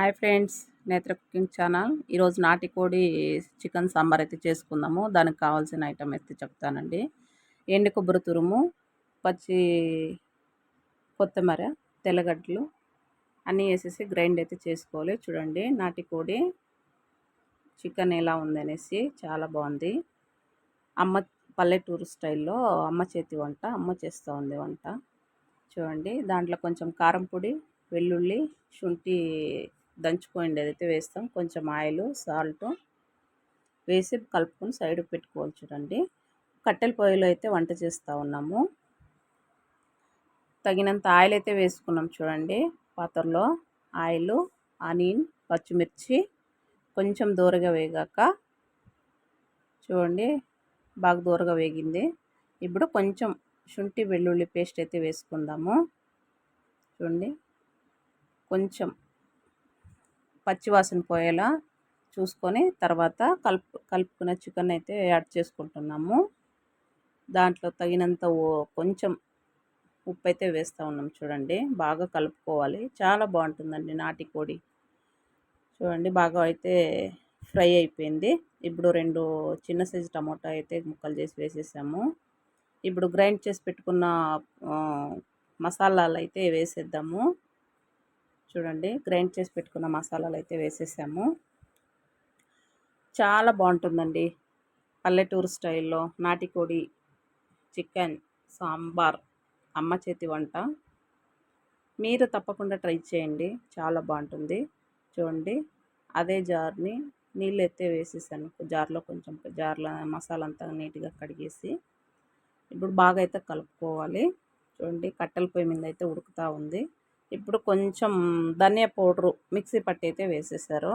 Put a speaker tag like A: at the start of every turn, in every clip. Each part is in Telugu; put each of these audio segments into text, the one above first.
A: Hi friends Netra cooking channel. ఈరోజు నాటికోడి చికెన్ సాంబార్ అయితే చేసుకుందాము. దానికి కావాల్సిన ఐటమ్ అయితే చెప్తానండి. ఎండు కొబ్బరి తురుము పచ్చి కొత్తిమీర తెల్లగడ్డలు అన్నీ వేసేసి గ్రైండ్ అయితే చేసుకోవాలి. చూడండి నాటికోడి చికెన్ ఎలా ఉందనేసి చాలా బాగుంది. అమ్మ పల్లెటూరు స్టైల్లో అమ్మ చేతి వంట అమ్మ చేస్తూ ఉంది వంట. చూడండి దాంట్లో కొంచెం కారం పొడి వెల్లుల్లి శుంఠి దంచుకోండి. అయితే వేస్తాం కొంచెం ఆయిల్ సాల్ట్ వేసి కలుపుకొని సైడ్ పెట్టుకోవాలి చూడండి. కట్టెల పొయ్యిలో అయితే వంట చేస్తూ ఉన్నాము. తగినంత ఆయిల్ అయితే వేసుకున్నాం చూడండి. పాత్రలో ఆయిల్ ఆనియన్ పచ్చిమిర్చి కొంచెం దూరగా వేగాక చూడండి బాగా దూరగా వేగింది. ఇప్పుడు కొంచెం శుంఠి వెల్లుల్లి పేస్ట్ అయితే వేసుకుందాము. చూడండి కొంచెం పచ్చివాసన పోయేలా చూసుకొని తర్వాత కలుపు కలుపుకున్న చికెన్ అయితే యాడ్ చేసుకుంటున్నాము. దాంట్లో తగినంత కొంచెం ఉప్పు అయితే వేస్తూ ఉన్నాం చూడండి. బాగా కలుపుకోవాలి. చాలా బాగుంటుందండి నాటి కోడి. చూడండి బాగా అయితే ఫ్రై అయిపోయింది. ఇప్పుడు రెండు చిన్న సైజు టమోటా అయితే ముక్కలు చేసి వేసేసాము. ఇప్పుడు గ్రైండ్ చేసి పెట్టుకున్న మసాలాలు అయితే వేసేద్దాము. చూడండి గ్రైండ్ చేసి పెట్టుకున్న మసాలాలు అయితే వేసేసాము. చాలా బాగుంటుందండి. పల్లెటూరు స్టైల్లో నాటికోడి చికెన్ సాంబార్ అమ్మ చేతి వంట. మీరు తప్పకుండా ట్రై చేయండి. చాలా బాగుంటుంది. చూడండి అదే జార్ని నీళ్ళు ఎత్తే వేసేసాను. జార్లో కొంచెం జార్లో మసాలా అంతా నీట్గా కడిగేసి. ఇప్పుడు బాగా అయితే కలుపుకోవాలి. చూడండి కట్టెల పొయ్యి మీద అయితే ఉడుకుతూ ఉంది. ఇప్పుడు కొంచెం ధనియా పౌడరు మిక్సీ పట్టి అయితే వేసేసారు.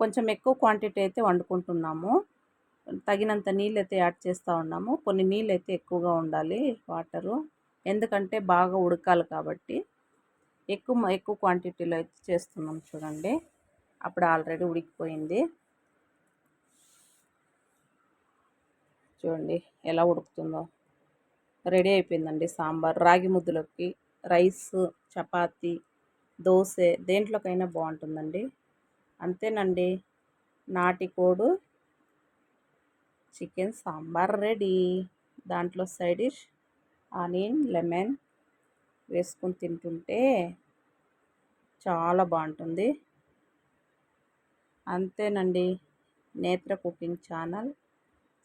A: కొంచెం ఎక్కువ క్వాంటిటీ అయితే వండుకుంటున్నాము. తగినంత నీళ్ళు అయితే యాడ్ చేస్తూ ఉన్నాము. కొన్ని నీళ్ళు అయితే ఎక్కువగా ఉండాలి వాటరు. ఎందుకంటే బాగా ఉడకాలి కాబట్టి. ఎక్కువ ఎక్కువ క్వాంటిటీలో అయితే చేస్తున్నాం చూడండి. అప్పుడు ఆల్రెడీ ఉడికిపోయింది. చూడండి ఎలా ఉడుకుతుందో. రెడీ అయిపోయిందండి సాంబార్. రాగి ముద్దలోకి రైస్ చపాతి దోశ దేంట్లోకైనా బాగుంటుందండి అంతేనండి. నాటికోడు చికెన్ సాంబార్ రెడీ. దాంట్లో సైడ్ డిష్ ఆనియన్ లెమన్ వేసుకొని తింటుంటే చాలా బాగుంటుంది అంతేనండి. Netra cooking channel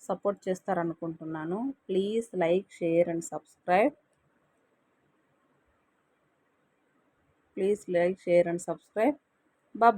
A: support చేస్తారనుకుంటున్నాను. Please like share and subscribe. Please like, share and subscribe. Bye bye.